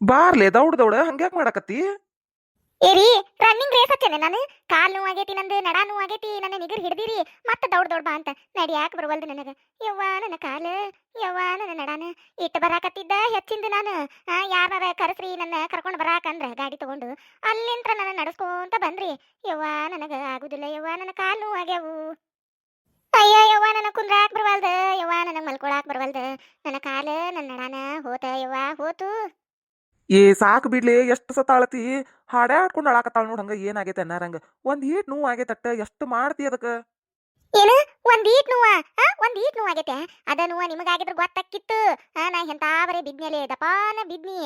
ಬಾರ್ಲೆ ದೌಡ್ ದೌಡ ಹಂಗ್ಯಾಕ್ ಮಾಡಕತ್ತಿ? ಏರಿ running race ಹಚ್ಚೇನೆ ನಾನು. ಕಾಲ್ ನೋವು ಆಗೈತಿ ನಂದು, ನಡ ನೋವು ಆಗೈತಿ, ನನ್ನ ನಿಗರ್ ಹಿಡ್ದಿರಿ. ಮತ್ತೆ ದೌಡ್ ದೌಡ್ ಬಾ ಅಂತ ನಡಿಯಾಕ ಬರವಲ್ದು ನನಗ. ಯವ್ವ ನನ್ನ ಕಾಲ, ಯವ್ವ ನನ್ನ ನಡಾನ. ಇಟ್ಟು ಬರಾಕತ್ತಿದ್ದ ಹೆಚ್ಚಿಂದ ನಾನು. ಯಾರಾರ ಕರೆಸ್ರಿ, ನನ್ನ ಕರ್ಕೊಂಡು ಬರಾಕಂದ್ರೆ ಗಾಡಿ ತಗೊಂಡು. ಅಲ್ಲಿಂತ್ರ ನನ್ನ ನಡಸ್ಕೊಂತ ಬಂದ್ರಿ. ಯವ್ವ ನನಗ ಆಗುದಿಲ್ಲ, ಯವ್ವ ನನ್ನ ಕಾಲು ನೋವು ಆಗ್ಯಾವು. ಅಯ್ಯೋ, ಯವ್ವ ನನಗೆ ಕುಂದ್ರಾಕ್ ಬರವಲ್ದು. ಯವ್ವ ನನಗೆ ಮಲ್ಕೊಳಾಕ್ ಬರವಲ್ದು. ನನ್ನ ಕಾಲು, ನನ್ನ ನಡಾನ ಹೋತ, ಯವ್ವ ಹೋತು. ಏ ಸಾಕು ಬಿಡ್ಲಿ, ಎಷ್ಟು ಸತ್ತಾಳತಿ ಅಳತಿ ಹಾಡೇ ಆಡ್ಕೊಂಡು ಅಳಾಕತ್ತಾಳ ನೋಡ್ ಹಂಗ, ಏನಾಗೈತೆ ಅನ್ನಾರಂಗ ಒಂದ್ ಈಟ್ ನೋವು ಆಗೈತಟ್ಟ, ಎಷ್ಟು ಮಾಡ್ತಿ ಅದಕ್ಕ? ಏನು? ಒಂದ್ ಈಟ್ ನೋವ? ಒಂದ್ ಈಟ್ ನೋವು ಆಗೈತೆ? ಅದ ನೋವ ನಿಮಗಾಗಿದ್ರ ಗೊತ್ತಾಕಿತ್ತು. ನಾ ಎಂತಾ ಬರೇ ಬಿದ್ಮೇಲೆ ದಪಾನ ಬಿದ್ನಿ.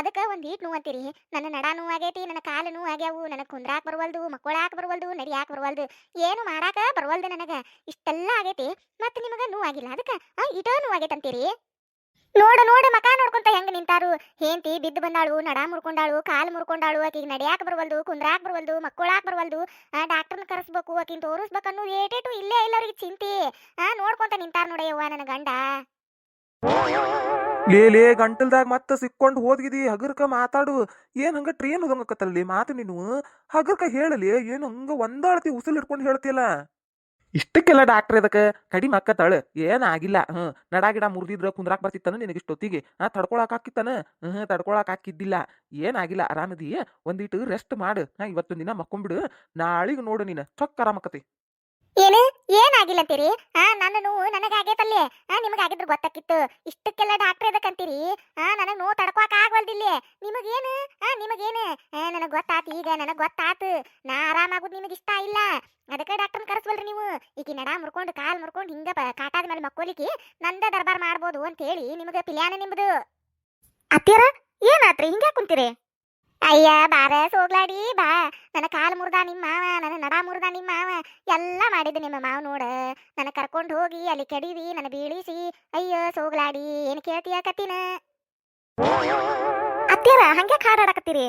ಅದಕ್ಕ ಒಂದ್ ಈಟ್ ನೋವು ಅಂತೀರಿ. ನನ್ನ ನಡ ನೋವು ಆಗೈತಿ, ನನ್ನ ಕಾಲು ನೋವು ಆಗ್ಯಾವು. ನನಗ್ ಕುಂದ್ರಾಕ್ ಬರವಲ್ದು, ಮಕ್ಕೊಳಾಕ್ ಬರವಲ್ದು, ನಡಿಯಾಕ್ ಬರವಲ್ದು. ಏನು ಮಾಡಾಕ ಬರವಲ್ದು ನನಗ? ಇಷ್ಟೆಲ್ಲ ಆಗೈತಿ, ಮತ್ತ ನಿಮಗ ನೋವು ಆಗಿಲ್ಲ ಅದಕ್ಕ? ಆ ಇಟ ನೋವು ಆಗೈತೆ ಅಂತೀರಿ ನೋಡು ನೋಡು, ಮಕ ನೋಡ್ಕೊಂತ ಹೆಂಗ್ ನಿಂತಾರು. ಹೇಂತಿ ಬಿದ್ದು ಬಂದಾಳು, ನಡ ಮುರ್ಕೊಂಡಾಳು, ಕಾಲು ಮುರ್ಕೊಂಡಾಳು, ಆಕಿಗೆ ನಡಿಯಾಕ ಬರವಲ್ದು, ಕುಂದ್ರಾಕ್ ಬರವಲ್ದು, ಮಕ್ಕಳಾಕ್ ಬರವಲ್ದು ಡಾಕ್ಟರ್ನ ಕರೆಸ್ಬೇಕು, ಆಕಿನ ತೋರಿಸ್ಬೇಕು ಅನ್ನೋದು ಏಟೇಟು ಇಲ್ಲೇ ಇಲ್ಲ ಚಿಂತಿ. ಆ, ನೋಡ್ಕೊಂತ ನಿಂತಾರ ನೋಡಯ್ಯವ್ವ ನನ್ನ ಗಂಡ. ಲೇ ಲೇ, ಗಂಟಲ್ದಾಗ ಮತ್ತ ಸಿಕ್ಕೊಂಡು ಹೋದ್ಗಿದಿ, ಹಗರ್ಕ ಮಾತಾಡು. ಏನ್ ಹಂಗ ಟ್ರೇನ್ ಹೋದಂಗತ್ತಲ್ಲಿ ಮಾತು ನೀನು? ಹಗರ್ಕ ಹೇಳಲಿ, ಏನು ಹಂಗ ಒಂದಾಳತಿ, ಉಸಿಲ್ ಇಟ್ಕೊಂಡ್ ಹೇಳ್ತಿಯಲ್ಲ? ಇಷ್ಟಕ್ಕೆಲ್ಲ ಡಾಕ್ಟರ್ ಇದಕ್ಕೆ ಕಡಿಮೆ ಅಕ್ಕತ್ತಾಳ ಏನಾಗಿಲ್ಲ ಹ್ಮ್. ನಡ ಗಿಡ ಮುರಿದಿದ್ರೆ ಕುಂದ್ರಾಕ್ ಬರ್ತಿತ್ತನ ನಿನಗೆ ಇಷ್ಟೊತ್ತಿಗೆ? ಆ ತಡ್ಕೊಳಕ್ ಹಾಕಿತ್ತನ? ಹ್ಞೂ ತಡ್ಕೊಳಕ್ ಹಾಕಿದ್ದಿಲ್ಲ. ಏನಾಗಿಲ್ಲ ಆರಾಮದಿ? ಒಂದಿಟ್ಟು ರೆಸ್ಟ್ ಮಾಡು. ಹಾಂ ಇವತ್ತು ದಿನ ಮಕ್ಕೊಂಬಿಡು. ನಾಳಿಗೆ ನೋಡು ನೀನು. ಚೊಕ್ಕ ಆರಾಮಕತಿ ಏನು? ಏನಾಗಿಲ್ಲ ಅಂತೀರಿ? ಆ ನನ್ನ ನೋವು ನನಗಾಗೈತಲ್ಲೇ ಆ ಆಗಿದ್ರು ಗೊತ್ತಾಕಿತ್ತು. ಇಷ್ಟಕ್ಕೆಲ್ಲ ಡಾಕ್ಟರ್ ಅಂತೀರಿ? ಆ ನನಗೆ ನೋವು ತಡ್ಕೊಕ್ ಆಗ್ವಲ್ದಿಲ್ಲ ನಿಮಗೇನು? ಆ ನಿಮಗೇನು? ನನಗೆ ಗೊತ್ತಾತು ಈಗ. ನನಗೆ ಗೊತ್ತಾತು. ನಾ ಆರಾಮಾಗುದು ನಿಮಗೆ ಇಷ್ಟ ಇಲ್ಲ. ಅದಕ್ಕೆ ಡಾಕ್ಟರ್ನ ಕರೆಸ್ವಲ್ರಿ ನೀವು? ಈಕಿ ನಡ ಮುರ್ಕೊಂಡು ಕಾಲ್ ಮುರ್ಕೊಂಡು ಹಿಂಗ ಕಾಟಾದ ಮೇಲೆ ಮಕ್ಕೋಲಿಕ್ಕೆ ನಂದ ದರ್ಬಾರ್ ಮಾಡ್ಬೋದು ಅಂತ ಹೇಳಿ ನಿಮಗೆ ಪಿಲ್ಯಾನ ನಿಮ್ದು. ಅತ್ತೀರ ಏನಾತ್ರಿ? ಹಿಂಗ ಕುಂತೀರಿ? ಅಯ್ಯ ಬಾರ ಸೋಗ್ಲಾಡಿ ಬಾ. ನನ್ನ ಕಾಲು ಮುರ್ದ ನಿಮ್ಮ ಮಾವ ನನ್ನ ನಡ ಮುರ್ದ ನಿಮ್ಮ ಮಾವ. ಎಲ್ಲ ಮಾಡಿದ್ದು ನಿಮ್ಮ ಮಾವ ನೋಡ. ನನ್ನ ಕರ್ಕೊಂಡು ಹೋಗಿ ಅಲ್ಲಿ ಕೆಡವಿ ನನ್ನ ಬೀಳಿಸಿ. ಅಯ್ಯೋ ಸೋಗ್ಲಾಡಿ ಏನು ಕೇಳ್ತೀಯ ಕತ್ತಿನ? ಅತ್ತೀರ ಹಂಗೆ ಹಾಡಾಡಕತ್ತೀರಿ?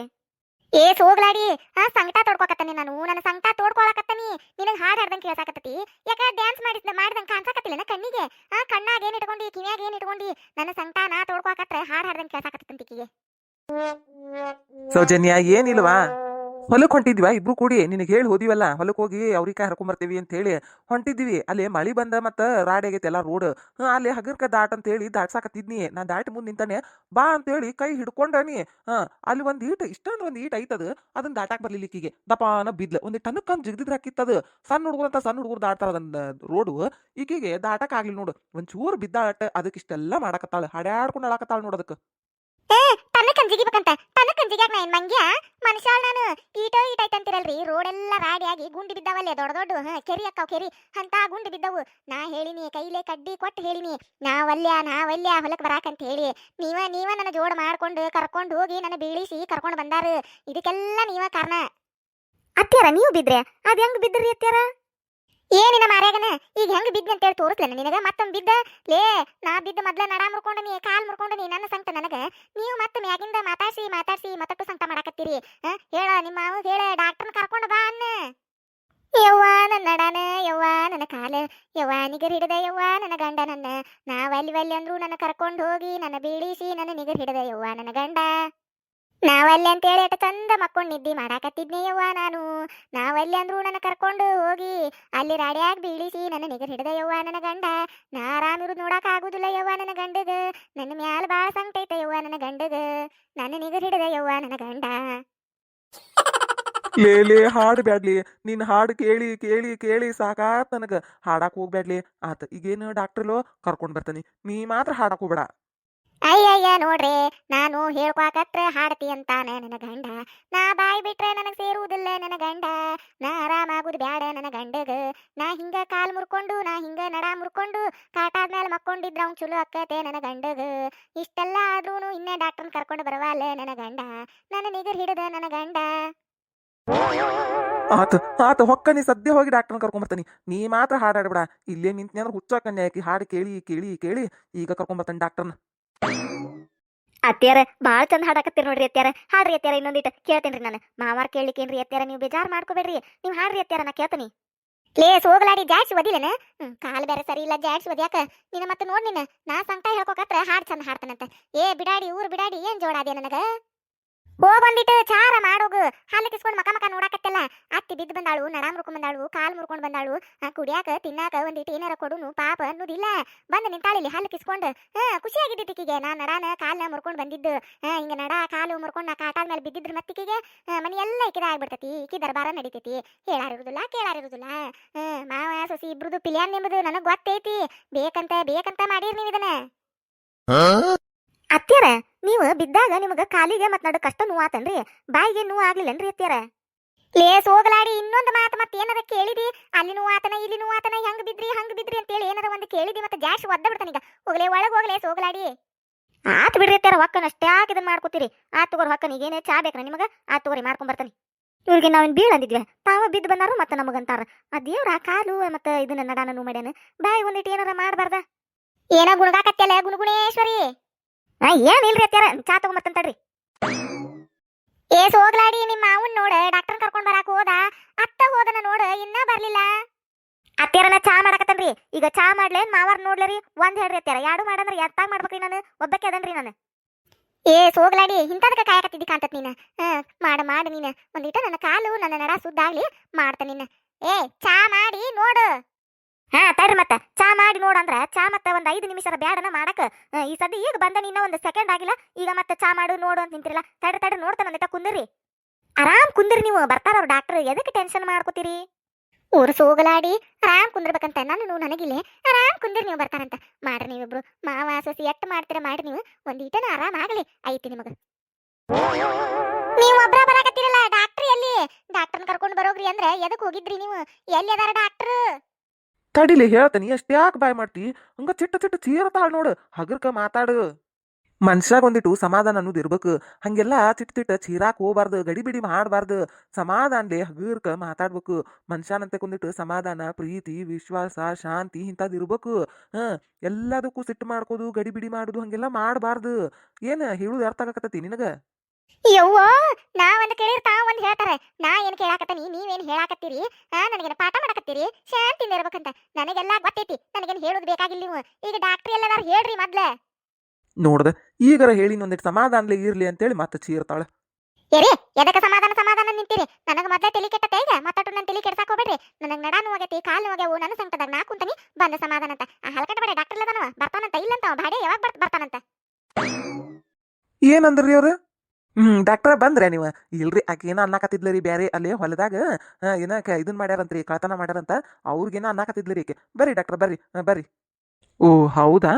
ಏ, ಸೋಗ್ಲಾಡಿ. ಆ, ಸಂಕಟ ತೋಡ್ಕೊಕತ್ತನಿ ನಾನು. ನನ್ನ ಸಂಕಟ ತೋಡ್ಕೊಳಕತ್ತನಿ. ನಿನಗೆ ಹಾಡು ಹಾಡ್ದಂಗೆ ಕೇಳ್ಸಾಕತ್ತತಿ. ಯಾಕ ಡ್ಯಾನ್ಸ್ ಮಾಡಿದ ಮಾಡ್ದಂಗೆ ಕಾಣ್ಸಾಕತ್ತಿಲ್ಲ ಕಣ್ಣಿಗೆ? ಆ, ಕಣ್ಣಾಗ ಏನ್ ಇಟ್ಕೊಂಡಿ, ಕಿವಿಯಾಗ ಏನ್ ಇಟ್ಕೊಂಡಿ? ನನ್ನ ಸಂಕಟ ನಾ ತೋಡ್ಕೊಕತ್ರ ಹಾಡು ಹಾಡ್ದಂಗೆ ಕೇಳ್ಸಾಕತ್ತಂತಿಕಿಗೆ ಸೌಜನ್ಯ, ಏನಿಲ್ವಾ? ಹೊಲಕ್ ಹೊಂಟಿದ್ವಿ, ಇಬ್ರು ಕೂಡಿ. ನಿನಗೆ ಹೇಳಿ ಹೋದಿವಲ್ಲ ಹೊಲಕ್ಕೆ ಹೋಗಿ ಅವ್ರಿಕಾಯಿ ಹರ್ಕೊಂಡ್ ಬರ್ತೀವಿ ಅಂತ ಹೇಳಿ ಹೊಂಟಿದ್ವಿ. ಅಲ್ಲಿ ಮಳಿ ಬಂದ ಮತ್ತ ರಾಡ್ ಆಗೈತೆ ಎಲ್ಲ ರೋಡ್ ಅಲ್ಲಿ ಹಗರ್ಕ ದಾಟ್ ಅಂತ ಹೇಳಿ ದಾಟ್ಸಾಕತ್ತಿದ್ನಿ. ನಾ ದಾಟಿ ಮುಂದೆ ನಿಂತಾನೆ, ಬಾ ಅಂತ ಹೇಳಿ ಕೈ ಹಿಡ್ಕೊಂಡನಿ ಹಾ ಅಲ್ಲಿ ಒಂದ್ ಈಟ್, ಇಷ್ಟೊಂದು ಒಂದು ಈಟ್ ಐತದ ಅದನ್ನ ದಾಟಾಕ್ ಬರ್ಲಿಕ್ಕಿಗೆ ದಪಾನ ಬಿದ್ಲ. ಒಂದ್ ಅಂತ ಜಿಗ್ದಿದ್ರೆ ಹಾಕಿತ್ತದ ಸಣ್ಣ ಹುಡುಗರು ಅಂತ ಸಣ್ಣ ಹುಡುಗರು ದಾಟ್ತಾರ ಅದನ್ನ ರೋಡು ಈಕಿಗೆ ದಾಟಕ್ ಆಗ್ಲಿ ನೋಡು. ಒಂದ್ ಚೂರ್ ಬಿದ್ದಾಟ ಅದಕ್ಕೆ ಇಷ್ಟೆಲ್ಲ ಮಾಡಾಕತ್ತಾಳ. ಹಾಡ್ಯಾಡ್ಕೊಂಡು ನೋಡ್ ಏ, ತನ್ನ ಕಂಜಿಗಿಬೇಕಂತ ತನ್ನ ಕಂಜಿಗೆ ನಾ ಏನ್ ಮಂಗ್ಯ? ಮನುಷ್ಯಾಳ ನಾನು ಈಟೋ ಈಟ ಐತಂತಿರಲ್ರಿ ರೋಡ್ ಎಲ್ಲ ರಾಡಿ ಆಗಿ ಗುಂಡಿ ಬಿದ್ದಾವಲ್ಲೇ ದೊಡ್ಡ ದೊಡ್ಡ. ಕೆರಿ ಅಕ್ಕಾವ್ ಕೆರಿ. ಅಂತ ಗುಂಡಿ ಬಿದ್ದವು. ನಾ ಹೇಳಿನಿ, ಕೈಲೇ ಕಡ್ಡಿ ಕೊಟ್ಟು ಹೇಳಿನಿ. ನಾ ವಲ್ಯ ನಾ ವಲ್ಯ ಹೊಲಕ್ ಬರಾಕಂತ ಹೇಳಿ. ನೀವ ನೀವ ನನ್ನ ಜೋಡ್ ಮಾಡ್ಕೊಂಡು ಕರ್ಕೊಂಡು ಹೋಗಿ ನನ್ನ ಬೀಳಿಸಿ ಕರ್ಕೊಂಡು ಬಂದಾರ. ಇದಕ್ಕೆಲ್ಲ ನೀವ ಕಾರಣ. ಅತ್ಯಾರ ನೀವು ಬಿದ್ರೆ? ಅದ್ ಹೆಂಗ್ ಬಿದ್ರಿ ಅತ್ಯಾರ ಏನಿನ ಬಿದ್ದ ಅಂತೇಳಿ ತೋರಿಸ್ಲೇನ. ನಿನಗೆ ಮತ್ತೊಮ್ಮೆ ಬಿದ್ದ, ಲೇ, ನಾ ಬಿದ್ದ ಮೊದ್ಲ ನಡ ಮುರ್ಕೊಂಡನಿ, ಕಾಲ್ ಮುರ್ಕೊಂಡನಿ, ನನ್ನ ಸಂಕಟ ನನಗೆ. ನೀವು ಮತ್ತೆ ಮ್ಯಾಗಿಂದ ಮಾತಾಡ್ಸಿ ಮಾತಾಡ್ಸಿ ಮತ್ತಟ್ಟು ಸಂಕಟ ಮಾಡಾಕತ್ತೀರಿ. ಹೇಳ, ನಿಮ್ಮ ಮಾವ ಹೇಳ ಡಾಕ್ಟರ್ನ ಕರ್ಕೊಂಡು ಬಾ ಅನ್ನ. ಯವ್ವ, ನನ್ನ ನಡನ, ಯವ್ವ, ನನ್ನ ಕಾಲ. ಯವ್ವ ನಿಗರ್ ಹಿಡದ ಯವ್ವ, ನನ್ನ ಗಂಡ ನನ್ನ. ನಾವಲ್ಲಿ ವಲ್ಲಿ ಅಂದ್ರು ನನ್ನ ಕರ್ಕೊಂಡು ಹೋಗಿ, ನನ್ನ ಬೀಳಿಸಿ, ನನ್ನ ನಿಗರ್ ಹಿಡದ ಯವ್ವ, ನನ್ನ ಗಂಡ. ನಾವಲ್ಲಿ ಅಂತೇಳಿ ಅಟ ಚಂದ ಮಕ್ಕೊಂಡು ನಿದ್ದಿ ಮಾಡಾಕತ್ತಿದ್ನಿ ಯವ್ವ ನಾನು. ನಾವಲ್ಲಿ ಅಂದ್ರು ನನ್ನ ಕರ್ಕೊಂಡು ಹೋಗಿ. ಅಲ್ಲಿ ರಾಡಿಯಾಗಿ ಬೀಳಿಸಿ ನನ್ನ ನಿಗರ್ ಯವ್ವ ನನ್ನ ಗಂಡ. ನಾ ಆರಾಮಿರು ನೋಡಾಕ ಆಗುದಿಲ್ಲ ಯವ್ವ ನನ್ನ ಗಂಡಗ. ನನ್ನ ಮ್ಯಾಲ ಬಾಳ ಸಂಕಟ ಯವ್ವ ನನ್ನ ಗಂಡಗ. ನನ್ನ ನಿಗರ್ ಹಿಡದ ಯವ್ವ ನನ್ನ ಗಂಡ. ಲೇ ಲೇ ಹಾಡ್ ಬ್ಯಾಡ್ಲಿ. ನಿನ್ ಹಾಡು ಕೇಳಿ ಕೇಳಿ ಕೇಳಿ ಸಾಕಾತ್ ನನಗ. ಹಾಡಾಕ್ ಹೋಗ್ಬ್ಯಾಡ್ಲಿ. ಆತ ಈಗೇನು ಡಾಕ್ಟ್ರಲ್ಲೋ ಕರ್ಕೊಂಡ್ ಬರ್ತಾನೆ. ನೀ ಮಾತ್ರ ಹಾಡಕ್ ಹೋಗ್ಬೇಡ. ಅಯ್ಯಯ್ಯ, ನೋಡ್ರಿ, ನಾನು ಹೇಳ್ಕೊಕತ್ರ ಹಾಡ್ತಿ ಅಂತಾನೆ ನನ್ನ ಗಂಡ. ನಾ ಬಾಯಿ ಬಿಟ್ರೆ ನನಗೆ ಸೇರುವುದಿಲ್ಲ ನನ್ನ ಗಂಡ. ನಾ ಆರಾಮಾಗುದು ಬ್ಯಾಡ ನನ್ನ ಗಂಡಗ. ನಾ ಹಿಂಗ ಕಾಲ್ ಮುರ್ಕೊಂಡು, ನಾ ಹಿಂಗ ನಡ ಮುರ್ಕೊಂಡು ಕಾಟಾದ್ಮೇಲೆ ಮಕ್ಕೊಂಡಿದ್ರ ಅವ್ನು ಚಲೋ ಅಕ್ಕತೆ ನನ್ನ ಗಂಡಗ. ಇಷ್ಟೆಲ್ಲ ಆದ್ರೂ ಇನ್ನೇ ಡಾಕ್ಟರ್ನ ಕರ್ಕೊಂಡು ಬರವಾಲೆ ನನ್ನ ಗಂಡ. ನನ್ನ ನಿಗರ್ ಹಿಡಿದ ನನ್ನ ಗಂಡ. ಆತ ಆತ ಹೊಕ್ಕ ನೀ ಸದ್ಯ ಹೋಗಿ ಡಾಕ್ಟರ್ನ ಕರ್ಕೊಂಡ್ ಬರ್ತಾನಿ. ನೀ ಮಾತ್ರ ಹಾಡಾಡ್ಬೇಡ. ಇಲ್ಲೇ ನಿಂತ್ನಿ ಅಂದ್ರೆ ಹುಚ್ಚ ಹಾಡು ಕೇಳಿ ಕೇಳಿ ಕೇಳಿ. ಈಗ ಕರ್ಕೊಂಬರ್ತಾನೆ ಡಾಕ್ಟರ್ನ. ಅತ್ಯಾರ ಭಾಳ ಚಂದ ಹಾಡಾಕತ್ತೀರಿ ನೋಡ್ರಿ ಅತ್ಯಾರ ಹಾಡ್ರಿ ಅತ್ಯಾರ ಇನ್ನೊಂದಿಟ್ಟು ಕೇಳ್ತೇನ್ರಿ ನಾನು. ಮಾವಾರ್ ಕೇಳಿಕೇನ್ರಿ ಅತ್ಯಾರ ನೀವು ಬೇಜಾರ್ ಮಾಡ್ಕೋಬೇಡ್ರಿ. ನೀವು ಹಾಡ್ರಿ ಅತ್ಯಾರ ನಾ ಕೇಳ್ತೀನಿ. ಲೇ ಹೋಗ್ಲಾಡಿ ಜಾಡ್ಸ್ ಒದಿಲೇನ? ಕಾಲ್ ಬೇರೆ ಸರಿ ಇಲ್ಲ, ಜಾಡ್ಸ್ ಒದ್ಯಾಕ? ನಿನ್ನ ಮತ್ತೆ ನೋಡ್ ನಿನ್ನ ನಾ ಸಂಕಟ ಹೇಳ್ಕೊಕತ್ರ ಹಾಡ್ ಚಂದ ಹಾಡ್ತಾನಂತ. ಏ, ಬಿಡಾಡಿ, ಊರ್ ಬಿಡಾಡಿ, ಏನ್ ಜೋಡಾದೆ ನನಗ? ಹೋ ಬಂದಿಟ್ಟು ಚಾರ ಮಾಡೋಗು. ಹಾಲು ಕಿಸ್ಕೊಂಡು ಮಕ ಮಕ ನೋಡಾಕತ್ತಲ್ಲ. ಅತ್ತಿ ಬಿದ್ದು ಬಂದಾಳು ನಡ ಮುರ್ಕೊಂಡ್ ಬಂದಾಳು, ಕಾಲ್ ಮುರ್ಕೊಂಡ್ ಬಂದಾಳು. ಕುಡಿಯಾಕ, ತಿನ್ನಾಕ ಒಂದಿಟ್ಟು ಏನಾರ ಕೊಡುನು ಪಾಪ ಅನ್ನೋದಿಲ್ಲ. ಬಂದ್ ಇಲ್ಲಿ ಹಾಲು ಕಿಸ್ಕೊಂಡು. ಹಾ ಖುಷಿಯಾಗಿದ್ದಿತ್ತಿಕಿಗೆ ನಾ ನಡಾನ ಕಾಲ್ನ ಮುರ್ಕೊಂಡ್ ಬಂದಿದ್ದು. ಹಿಂಗ ನಡ, ಕಾಲು ಮುರ್ಕೊಂಡ್ ನಾ ಕಾಟಾದ ಮೇಲೆ ಬಿದ್ದಿದ್ರ ಮತ್ತಿಕಿಗೆ ಮನಿ ಎಲ್ಲ ಇಕಿದ ಆಗ್ಬಿಡ್ತತಿ. ಇಕಿ ದರ್ಬಾರ ನಡಿತೈತಿ. ಹೇಳಾರಿರುದಿಲ್ಲ, ಕೇಳಾರಿರುದಿಲ್ಲ. ಮಾವ, ಸೊಸಿ ಇಬ್ರದು ಪಿಲಿಯನ್ ನಿಮ್ಮದು ನನಗೆ ಗೊತ್ತೈತಿ. ಬೇಕಂತ ಬೇಕಂತ ಮಾಡಿರ್ ನೀವು ಇದನ್ನ. ಅತ್ಯಾರ ನೀವು ಬಿದ್ದಾಗ ನಿಮಗ ಕಾಲಿಗೆ ಮತ್ ನಡು ಕಷ್ಟ ನೋವಾತನ್ರಿ, ಬಾಯಿಗೆ ನೋವು ಆಗ್ಲಿಲ್ಲನ್ರಿ ಅತ್ತಿಯರ? ಲೇಸ್ ಹೋಗಲಾಡಿ, ಇನ್ನೊಂದು ಮಾತು ಮತ್ತೆ ಏನಾರ ಕೇಳಿದಿ? ಅಲ್ಲಿ ನೋವಾತನ, ಇಲ್ಲಿ ನೋವಾತನ, ಹೆಂಗ್ ಬಿದ್ರಿ, ಹಂಗ್ ಬಿದ್ರಿ ಅಂತೇಳಿ ಏನಾರ ಒಂದು ಕೇಳಿದಿ ಮತ್ತೆ ಜಾಸ್ತಿ ಒದ್ದ ಬಿಡ್ತಾನೀಗ ಹೋಗ್ಲೇ, ಒಳಗೆ ಹೋಗ್ಲೇ ಹೋಗಲಾಡಿ. ಆತ್ ಬಿಡ್ರಿ ಅತ್ಯಾರ ಹೊಕ್ಕನ ಅಷ್ಟ್ಯಾಕ್ ಇದನ್ನ ಮಾಡ್ಕೋತೀರಿ. ಆ ತಗೋರಿ ಹೊಕ್ಕನ, ಈಗೇನೇ ಚಾ ಬೇಕ್ರ ನಿಮಗ ಆ ತಗೋರಿ ಮಾಡ್ಕೊಂಡ್ ಬರ್ತಾನೆ. ಇವ್ರಿಗೆ ನಾವೇನ್ ಬೀಳ್ ಅಂದಿದ್ವಿ, ತಾವ ಬಿದ್ದು ಬಂದಾರು ಮತ್ತೆ ನಮಗಂತಾರ. ಆ ದೇವ್ರ ಕಾಲು ಮತ್ತೆ ಇದನ್ನ ನಡಾನ ನೂ ಮಾಡ್ಯಾನ. ಬಾಯಿ ಒಂದಿಟ್ಟು ಏನಾರ ಮಾಡ್ಬಾರ್ದ? ಏನ ಗುಣಗಾಕತ್ತಲ್ಲ ಗುಣಗುಣೇಶ್ವರಿ. ಆ ಇಲ್ರಿ ಅತ್ಯಾರ ಚಾ ತಗೊಂಬರ್ತಂತಡ್ರಿ ಏಸ್ ಹೋಗ್ಲಾಡಿ ನಿಮ್ಮ ಮಾವನ್ ನೋಡ ಡಾಕ್ಟರ್ ಕರ್ಕೊಂಡ್ ಬರಾಕ್ ಹೋದ. ಅತ್ತ ಹೋದನ ನೋಡ, ಇನ್ನ ಬರ್ಲಿಲ್ಲ. ಅತ್ಯಾರನ ಚಾ ಮಾಡಕತ್ತನ್ರಿ. ಈಗ ಚಾ ಮಾಡ್ಲೇನ್ ಮಾವಾರ್ ನೋಡ್ಲರಿ. ಒಂದ್ ಹೇಳ್ರಿ ಅತ್ಯಾರ ಯಾಡು ಮಾಡಂದ್ರ? ಎತ್ತಾಗ ಮಾಡ್ಬೇಕ್ರಿ ನಾನು? ಒಬ್ಬಕ್ಕೆ ಅದನ್ರಿ ನಾನು. ಏ, ಸೋಗ್ಲಾಡಿ, ಇಂಥದಕ್ಕ ಕಾಯಕತ್ತಿದ್ದಿ ಕಾಂತತ್ ನೀನ. ಮಾಡ ಮಾಡ ನೀನ. ಒಂದಿಟ ನನ್ನ ಕಾಲು, ನನ್ನ ನಡ ಸುದ್ದಾಗ್ಲಿ ಮಾಡ್ತ ನೀನ ಏ, ಚಾ ಮಾಡಿ, ನೋಡು. ಹಾ ತಡ್ರಿ ಮತ್ತೆ. ಚಾ ಮಾಡಿ ನೋಡಂದ್ರ ಚಾ ಮತ್ತೆ ಒಂದ್ ಐದು ನಿಮಿಷ ಬ್ಯಾಡನ ಮಾಡಕ. ಈ ಸದ್ಯ ಈಗ ಬಂದ ನೀನ ಒಂದ್ ಸೆಕೆಂಡ್ ಆಗಿಲ್ಲ. ಈಗ ಮತ್ತೆ ಚಾ ಮಾಡು ನೋಡು ಅಂತ ನಿಂತಿರಲ್ಲ. ತಡ್ರಿ ತಡ್ರಿ, ನೋಡ್ತಾನ ಒಂದಿಟ ಕುಂದ್ರಿ. ಆರಾಮ್ ಕುಂದ್ರಿ ನೀವು. ಬರ್ತಾರ ಅವ್ರ ಡಾಕ್ಟರ್ ಎದಕ್ಕೆ ಟೆನ್ಷನ್ ಮಾಡ್ಕೋತೀರಿ? ಊರು ಸೋಗಲಾಡಿ. ಆರಾಮ್ ಕುಂದಿರ್ಬೇಕಂತ ನಾನು ನನಗಿಲ್ಲಿ. ಆರಾಮ್ ಕುಂದಿರಿ ನೀವು ಬರ್ತಾರಂತ. ಮಾಡ್ರಿ ನೀವಿಬ್ರು. ಮಾವ, ಸಸಿ ಎಟ್ಟು ಮಾಡ್ತೀರ ಮಾಡ್ರಿ ನೀವು. ಒಂದ್ ಈಟನ ಆರಾಮ್ ಆಗಲಿ. ಐತಿ ನಿಮಗ. ನೀವು ಒಬ್ರ ಬರಾಕತ್ತೀರಲ್ಲ ಡಾಕ್ಟರ್ ಎಲ್ಲಿ? ಡಾಕ್ಟರ್ನ ಕರ್ಕೊಂಡು ಬರೋಗ್ರಿ ಅಂದ್ರೆ ಎದಕ್ ಹೋಗಿದ್ರಿ ನೀವು? ಎಲ್ಲಿ ಅದಾರ ಡಾಕ್ಟರ್ ತಡಿಲಿ ಹೇಳ್ತೀನಿ ಯಾಕೆ ಬಾಯ್ ಮಾಡ್ತಿ? ಹಂಗ ಚಿಟ್ಟ ಚಿಟ್ಟ ಚೀರತಾಳ ನೋಡು, ಹಗರ್ಕ ಮಾತಾಡು. ಮನ್ಷ್ಯಾಗ ಒಂದಿಟ್ಟು ಸಮಾಧಾನ ಅನ್ನೋದು ಇರ್ಬೇಕು. ಹಂಗೆಲ್ಲ ಚಿಟ್ಟ ಚಿಟ್ಟ ಚೀರಾಕ್ ಹೋಗ್ಬಾರ್ದು ಗಡಿಬಿಡಿ ಮಾಡಬಾರ್ದು. ಸಮಾಧಾನಲೆ ಹಗರ್ಕ ಮಾತಾಡ್ಬೇಕು. ಮನುಷ್ಯನಂತೆ ಒಂದಿಟ್ಟು ಸಮಾಧಾನ, ಪ್ರೀತಿ, ವಿಶ್ವಾಸ, ಶಾಂತಿ ಇಂಥದ್ದು ಇರ್ಬೇಕು. ಹ, ಎಲ್ಲದಕ್ಕೂ ಸಿಟ್ಟು ಮಾಡ್ಕೋದು ಗಡಿಬಿಡಿ ಮಾಡೋದು, ಹಂಗೆಲ್ಲ ಮಾಡಬಾರ್ದು. ಏನು ಹೇಳುದು ಅರ್ಥ ಆಗಕತ್ತತಿ ನಿನಗ? ಯವ್ವ ನಾ ಒಂದು ಕೇಳಿರ್ ತಾ ಒಂದ್ ಹೇಳ್ತಾರೆ. ನಾ ಏನ್ ಕೇಳಾಕತ್ತೀನಿ ನೀವೇನ್ ಹೇಳಾಕತ್ತೀರಿ? ಹಾ ನನಗೇನು ಪಾಠ ಮಾಡಕತ್ತೀರಿ? ಶಾಂತಿಯಿಂದ ಇರ್ಬೇಕಂತ ನನಗೆಲ್ಲ ಗೊತ್ತೈತಿ ನನಗೇನು ಹೇಳೋದು ಬೇಕಾಗಿಲ್ಲ ನೀವು. ಈಗ ಡಾಕ್ಟರ್ ಎಲ್ಲದಾರು ಹೇಳ್ರಿ ಮೊದ್ಲೇ. ನೋಡ್ದ ಈಗರ ಹೇಳಿ ಒಂದಿಟ್ಟು ಸಮಾಧಾನ ಇರ್ಲಿ ಅಂತೇಳಿ ಮತ್ತೆ ಚೀರ್ತಾಳೆ. ಏರಿ ಎದಕ್ಕೆ ಸಮಾಧಾನ ಸಮಾಧಾನ ನಿಂತೀರಿ? ನನಗೆ ಮೊದ್ಲೇ ತಲಿ ಕೆಟ್ಟತೆ ಈಗ. ಮತ್ತಟ್ಟು ನನ್ನ ತಲಿ ಕೆಡ್ಸಾಕ ಹೋಗ್ಬೇಡ್ರಿ. ನನಗೆ ನಡ ನೋವಾಗೈತಿ ಕಾಲು ನೋವಾಗ್ಯಾವು ನನ್ನ ಸಂಕಟದಾಗ ನಾ ಕುಂತನಿ ಬಂದ ಸಮಾಧಾನ ಅಂತ. ಆ ಹಲ್ಕಟ ಬೇಡ ಡಾಕ್ಟರ್ ಇಲ್ಲದನವ. ಬರ್ತಾನಂತ ಇಲ್ಲಂತ ಬಾಡೆ ಯಾವಾಗ ಬರ್ತ ಬರ್ತಾನಂತ? ಏನಂದ್ರಿ ಅವ್ರು? ಹ್ಮ್ ಡಾಕ್ಟರ್ ಬಂದ್ರೆ ನೀವು. ಇಲ್ರಿ ಆಕೆ ಏನೋ ಅನ್ನಕತ್ತಿದ್ಲರಿ ಬ್ಯಾರೆ ಅಲ್ಲಿ ಹೊಲದಾಗ ಏನ ಕ- ಇದನ್ ಮಾಡ್ಯಾರಂತ್ರಿ ಕಳತನ ಮಾಡ್ಯಾರಂತ ಅವ್ರಿಗೇನ ರೀ ಈಕೆ ಬರ್ರಿ ಡಾಕ್ಟರ್ ಬರ್ರಿ ಬರ್ರಿ. ಓ ಹೌದಾ?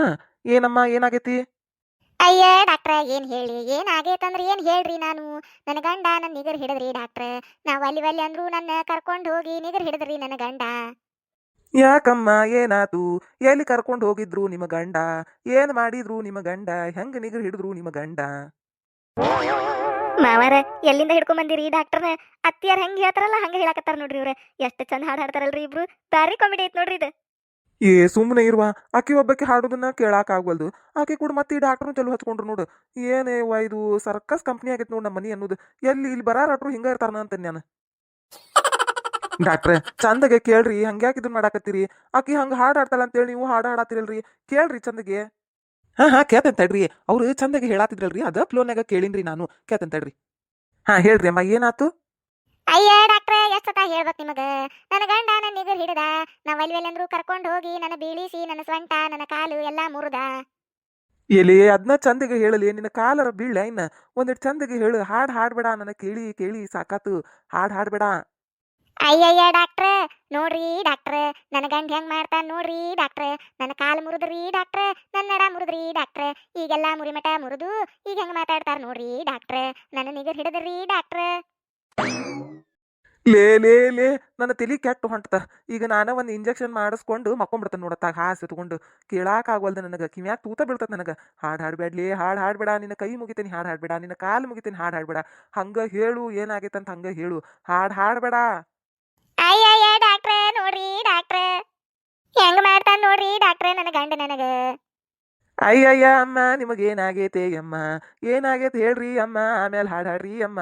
ಏನಮ್ಮ ಏನಾಗೈತಿ? ಅಯ್ಯ ಡಾಕ್ಟ್ರ ಏನ್ ಹೇಳಿ ಏನ್ ಆಗೈತಂದ್ರ ಏನ್ ಹೇಳ್ರಿ ನಾನು? ನನ್ನ ಗಂಡ ನನ್ನ ನಿಗರ್ ಹಿಡಿದ್ರಿ ಡಾಕ್ಟ್ರ ನಾವ್ ಅಲ್ಲಿ ಅಲ್ಲಿ ಅಂದ್ರು ನನ್ನ ಕರ್ಕೊಂಡ್ ಹೋಗಿ ನಿಗರ್ ಹಿಡಿದ್ರಿ ನನ್ನ ಗಂಡ. ಯಾಕಮ್ಮ ಏನಾತು ಎಲ್ಲಿ ಕರ್ಕೊಂಡು ಹೋಗಿದ್ರು ನಿಮ್ಮ ಗಂಡ? ಏನ್ ಮಾಡಿದ್ರು ನಿಮ್ಮ ಗಂಡ? ಹೆಂಗ್ ನಿಗರ್ ಹಿಡಿದ್ರು ನಿಮ್ಮ ಗಂಡ? ಮಾವರ, ಎಲ್ಲಿಂದ ಹಿಡ್ಕೊಂಡ್ ಬಂದಿರಿ ಡಾಕ್ಟರ್ನ ಅತ್ತಿಯಾರ ಹೆಂಗ್ ಹೇಳ್ತಾರಲ್ಲ, ಹಂಗ ಹೇಳಕತ್ತಾರ ನೋಡ್ರಿ ಇವ್ರ. ಎಷ್ಟ್ ಚಂದ ಹಾಡ್ ಹಾಡ್ತಾರಲ್ರಿ ಇಬ್ರು. ಬಾರಿ ಕಾಮಿಡಿ ಐತ್ ನೋಡ್ರಿ ಇದು. ಏ ಸುಮ್ಮನೆ ಇರುವ. ಆಕಿ ಒಬ್ಬಕ್ಕೆ ಹಾಡುದನ್ನ ಕೇಳಾಕ ಆಗ್ವಲ್ದು. ಆಕಿ ಕೂಡ ಮತ್ತೆ ಈ ಡಾಕ್ಟರ್ನು ಚಲೋ ಹಚ್ಕೊಂಡ್ರು ನೋಡು. ಏನೇ ವಾ ಇದು ಸರ್ಕಸ್ ಕಂಪ್ನಿ ಆಗೈತೆ ನೋಡು ನಮ್ಮ ಮನಿ ಅನ್ನೋದು. ಎಲ್ಲಿ ಇಲ್ಲಿ ಬರಾರಟ್ರು ಹಿಂಗ ಇರ್ತಾರನ ಅಂತ ನಾನು ಡಾಕ್ಟ್ರೆ ಚಂದಗೆ ಕೇಳ್ರಿ ಹಂಗ್ಯಾಕಿದ್ ಇದನ್ನ ಮಾಡಾಕತ್ತೀರಿ? ಆಕಿ ಹಂಗ ಹಾಡ್ ಹಾಡ್ತಾಳ ಅಂತೇಳಿ ನೀವು ಹಾಡ್ ಹಾಡಾತಿರಲ್ರಿ. ಕೇಳ್ರಿ ಚಂದಗೆ. ಹಾ ಹಾ ಕೇಳ್ತೇನೆ ತಡ್ರಿ. ಅವ್ರು ಚಂದಗೆ ಹೇಳಾತಿದ್ರಲ್ರಿ? ಅದ ಫ್ಲೋನ್ಯಾಗ ಕೇಳಿನ್ರಿ ನಾನು. ಕೇಳ್ತೇನೆ ತಡ್ರಿ. ಹಾ ಹೇಳ್ರಿ ಅಮ್ಮ ಏನಾತು? ಅಯ್ಯ ಡಾಕ್ಟ್ರ ಎಷ್ಟೊತ್ತ ಹೇಳ್ಬೇಕು ನಿಮಗೆ? ನನ್ನ ಗಂಡ ನನ್ನ ನಿಗರ್ ಹಿಡಿದ ನಾವ್ ಅಲ್ಲಿ ಕರ್ಕೊಂಡು ಹೋಗಿ ನನ್ನ ಬೀಳಿಸಿ ನನ್ನ ಸ್ವಂಟ ನನ್ನ ಕಾಲು ಎಲ್ಲಾ ಮುರಿದ. ಎಲ್ಲಿ ಅದನ್ನ ಚಂದಗೆ ಹೇಳಲಿ ನಿನ್ನ ಕಾಲರ ಬೀಳ ಇನ್ನ? ಒಂದಿಟ್ಟು ಚಂದಗೆ ಹೇಳು ಹಾಡ್ ಹಾಡ್ಬೇಡ ನನ್ನ ಕೇಳಿ ಕೇಳಿ ಸಾಕಾತು. ಹಾಡ್ ಹಾಡ್ಬೇಡ. ಅಯ್ಯಯ್ಯ ಡಾಕ್ಟ್ರ, ನೋಡ್ರಿ ಡಾಕ್ಟ್ರ, ನನ್ನ ಗಂಡ ಹೆಂಗ್ ಮಾಡ್ತಾನ ನೋಡ್ರಿ ಡಾಕ್ಟ್ರ, ನನ್ನ ಕಾಲು ಮುರಿದ್ರಿ ಡಾಕ್ಟ್ರ, ನನ್ನ ನಡ ಮುರಿದ್ರಿ ಡಾಕ್ಟ್ರ, ಈಗೆಲ್ಲಾ ಮುರಿಮಟ ಮುರಿದು ಈಗ ಹೆಂಗ್ ಮಾತಾಡ್ತಾರ ನೋಡ್ರಿ ಡಾಕ್ಟ್ರ, ನನ್ನ ನಿಗರ್ ಹಿಡಿದ್ರಿ ಡಾಕ್ಟ್ರ. ಲೇ ಲೇ ಲೇ, ನನ್ನ ತಲಿ ಕೆಟ್ಟು ಹೊಂಟತ ಈಗ ನಾನ ಒಂದು ಇಂಜೆಕ್ಷನ್ ಮಾಡಿಸ್ಕೊಂಡು ಮಕ್ಕೊಂಡ್ಬಿಡ್ತಾನೆ ನೋಡತ್ತಾಗ ಹಾಸು ತಗೊಂಡು. ಕೇಳಾಕ ಆಗಲ್ದ ನನಗೆ, ಕಿವ್ಯಾಗ ತೂತ ಬೀಳ್ತದೆ ನನಗೆ. ಹಾಡ್ ಹಾಡ್ಬೇಡ್ಲಿ, ಹಾಡು ಹಾಡ್ಬೇಡ, ನಿನ್ನ ಕೈ ಮುಗಿತೀನಿ, ಹಾಡು ಹಾಡ್ಬೇಡ, ನಿನ್ನ ಕಾಲು ಮುಗಿತೀನಿ, ಹಾಡು ಹಾಡ್ಬೇಡ. ಹಂಗ ಹೇಳು ಏನಾಗೈತೆ ಅಂತ ಹಂಗ ಹೇಳು. ಹಾಡು ಹಾಡ್ಬೇಡ. ಡಾಕ್ಟ್ರ? ಹೆಂಗ್ ಮಾಡ್ತಾನ ನೋಡ್ರಿ ಡಾಕ್ಟ್ರ ನನ್ನ ಗಂಡ ನನಗ? ಅಯ್ಯಯ್ಯ ಅಮ್ಮ ನಿಮಗೇನಾಗೈತೆ ಅಮ್ಮ ಏನಾಗೈತೆ ಹೇಳ್ರಿ ಅಮ್ಮ, ಆಮೇಲೆ ಹಾಡಾಡ್ರಿ ಅಮ್ಮ.